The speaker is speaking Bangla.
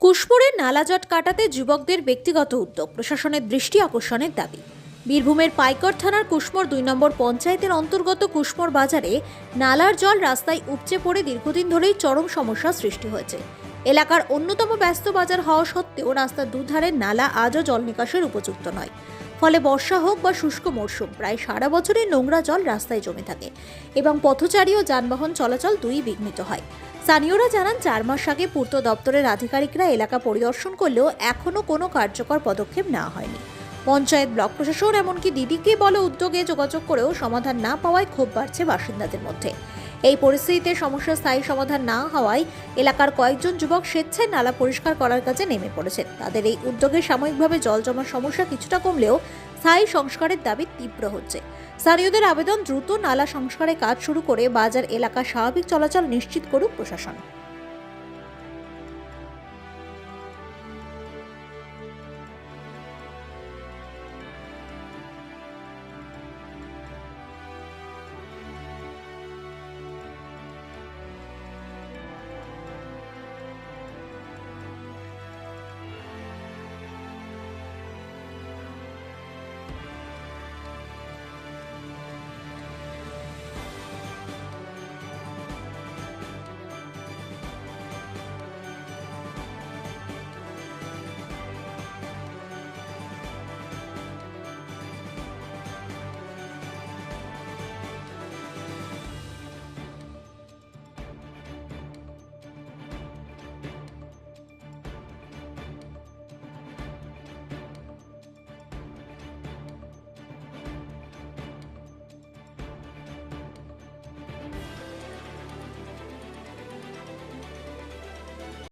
কুশপুরে নালাজট কাটাতে যুবকদের ব্যক্তিগত উদ্যোগ। প্রশাসনের দৃষ্টি আকর্ষণের দাবি। বীরভূমের পাইকর থানার কুশমোর দুই নম্বর পঞ্চায়েতের অন্তর্গত কুশমোর বাজারে নালার জল রাস্তায় উপচে পড়ে দীর্ঘদিন ধরেই চরম সমস্যার সৃষ্টি হয়েছে। এলাকার অন্যতম ব্যস্ত বাজার হওয়া সত্ত্বেও রাস্তার দুধারে নালা আজও জল নিকাশের উপযুক্ত নয়। ফলে বর্ষা হোক বা শুষ্ক মরশুম, প্রায় সারা বছরই নোংরা জল রাস্তায় জমে থাকে এবং পথচারী ও যানবাহন চলাচল দুই বিঘ্নিত হয়। স্থানীয়রা জানান, চার মাস আগে পূর্ত দপ্তরের আধিকারিকরা এলাকা পরিদর্শন করলেও এখনও কোনো কার্যকর পদক্ষেপ নেওয়া হয়নি। পঞ্চায়েত ব্লক প্রশাসন, এমনকি দিদিকে বলে উদ্যোগে যোগাযোগ করেও সমাধান না পাওয়ায় ক্ষোভ বাড়ছে বাসিন্দাদের মধ্যে। এই পরিস্থিতিতে সমস্যার স্থায়ী সমাধান না হওয়ায় এলাকার কয়েকজন যুবক স্বেচ্ছায় নালা পরিষ্কার করার কাজে নেমে পড়েছেন। তাদের এই উদ্যোগে সাময়িকভাবে জল জমার সমস্যা কিছুটা কমলেও স্থায়ী সংস্কারের দাবি তীব্র হচ্ছে। স্থানীয়দের আবেদন দ্রুত নালা সংস্কারে কাজ শুরু করে বাজার এলাকা স্বাভাবিক চলাচল নিশ্চিত করুক প্রশাসন।